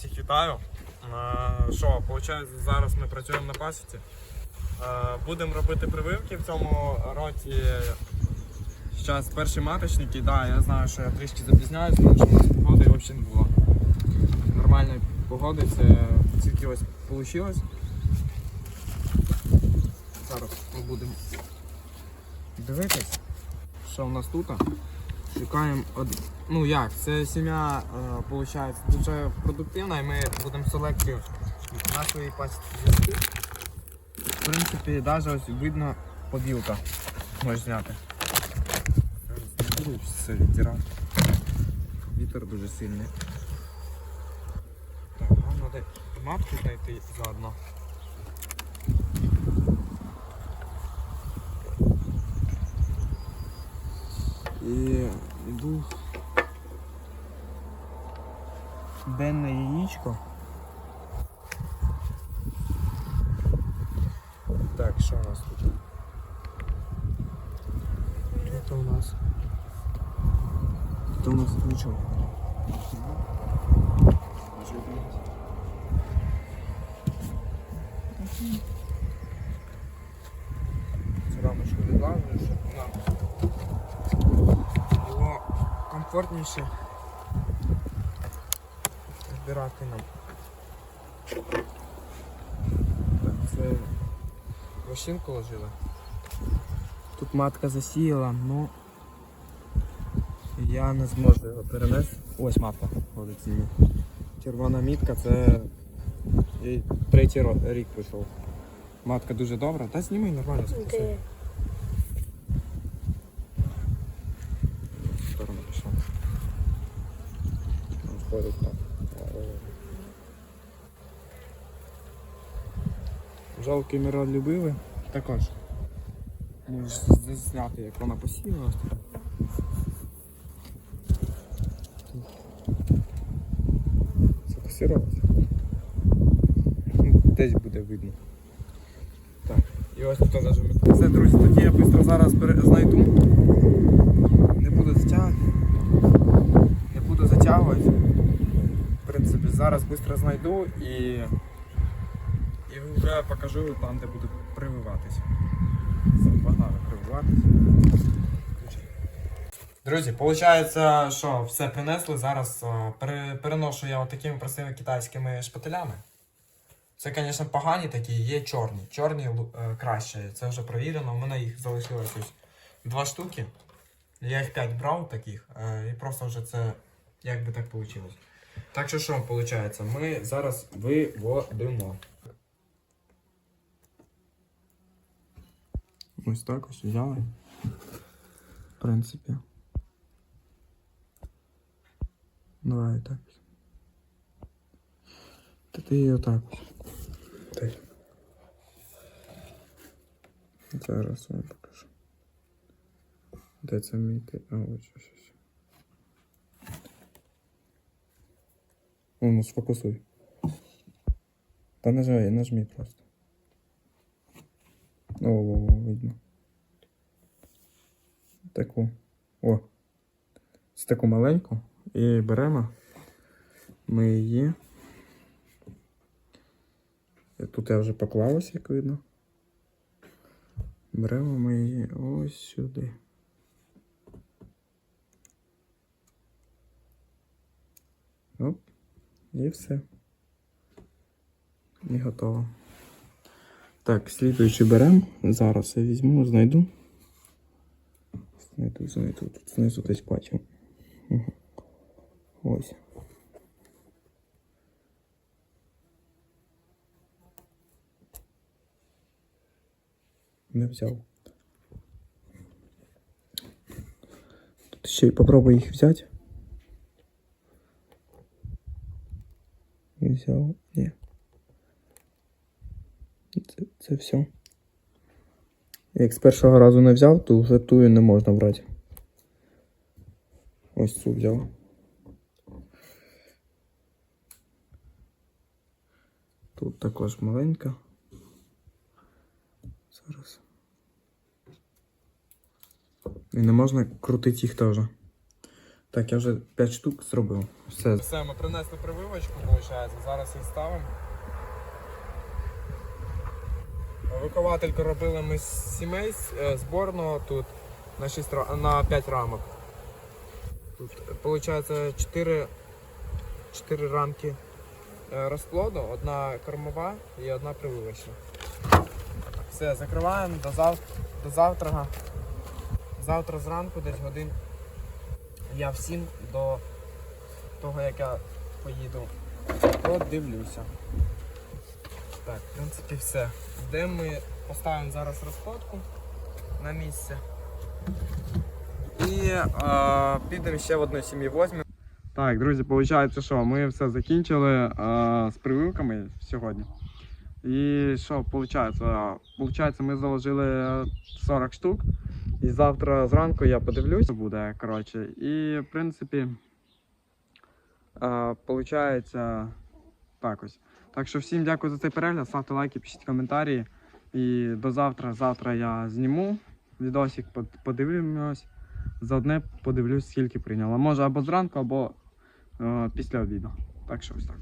Всіх вітаю. Е, Що, виходить, зараз ми працюємо на пасіці. Е, Будемо робити прививки в цьому році. Зараз перші маточники, да, я знаю, що я трішки запізняюсь, тому що у нас погоди взагалі не було. Нормальної погоди, це тільки ось вийшло. Зараз ми будемо дивитись, що в нас тут. Шукаємо. Ну як, це сім'я виходить дуже продуктивна і ми будемо селекцію на своїй пасіці вести. В принципі, навіть ось видно поділка. Можеш зняти. Не буду все відтирати. Вітер дуже сильний. Так, нам треба матку знайти заодно. І йду денне яєчко. Так, що у нас тут? Тут у нас. Тут у нас нічого. Рамочку відлажу, щоб вона було комфортніше збирати нам. Це вощинку ложили. Тут матка засіяла, ну я не зможу його перенести. Ось матка ходить зі. Червона мітка це їй третій рік прийшов. Матка дуже добра. Та зніми нормально сфокусуй. Де? В сторону пішов. Он ходить так. Жалко миролюбивий. Також. Можеш зняти, як вона. Сфокусировалася. Ну, Десь буде видно. Так, і ось тут навіть ми. Все, друзі, тоді я швидко зараз знайду. Не буду затягувати. Не буду затягувати. Принципі, зараз швидко знайду і, і вже покажу там, де буду прививатися. Погнали прививатися. Друзі, виходить, що все принесли. Зараз о, переношу я такими простими китайськими шпателями. Це, звісно, погані такі, є чорні. Чорні е, краще. Це вже провірено. У мене їх залишилось ось два штуки. Я їх 5 брав таких, е, і просто вже це як би так вийшло. Так що що виходить? Ми зараз виводимо. Ось так ось взяли. В принципі. Давай так. Та ти її отак. Дай. Зараз вам покажу. Де це міти? А, ось ось ось. О, ну сфокусуй. Та нажми, нажми просто. О, о, о, видно. Таку. О. Це таку маленьку. І беремо. Ми її. Тут я вже поклав ось, як видно. Беремо ми її ось сюди. Оп. І все. І готово. Так, слідуючий беремо. Зараз я візьму, знайду. Знайду, знайду. Тут знизу десь бачив. Мгм. Ось. Не взяв. Тут ще й попробуй їх взяти. Взяв? Ні. Це, це все. Як з першого разу не взяв, то вже тую не можна брати. Ось цю взяв. Тут також маленька. Зараз. І не можна крутити їх теж. Так, я вже 5 штук зробив. Все. Все, ми принесли прививочку, виходить. Зараз їх ставимо. Виховательку робили ми з сімей е, зборного тут на, 6, на 5 рамок. Тут виходить 4, 4 рамки е, розплоду, одна кормова і одна прививочна. Все, закриваємо до, зав... до завтра. Завтра зранку десь годин я всім до того, як я поїду, подивлюся. Так, в принципі, все. Де ми поставимо зараз розкладку на місце. І е, підемо ще в одну сім'ю возьмемо. Так, друзі, виходить, що ми все закінчили е, з прививками сьогодні. І що виходить? Виходить, ми заложили 40 штук. І завтра зранку я подивлюся, буде, коротше. І, в принципі, е, виходить так ось. Так що всім дякую за цей перегляд, ставте лайки, пишіть коментарі. І до завтра. Завтра я зніму відосик, под- подивимось. Заодне подивлюсь, скільки прийняло. Може або зранку, або е, після обіду. Так що ось так.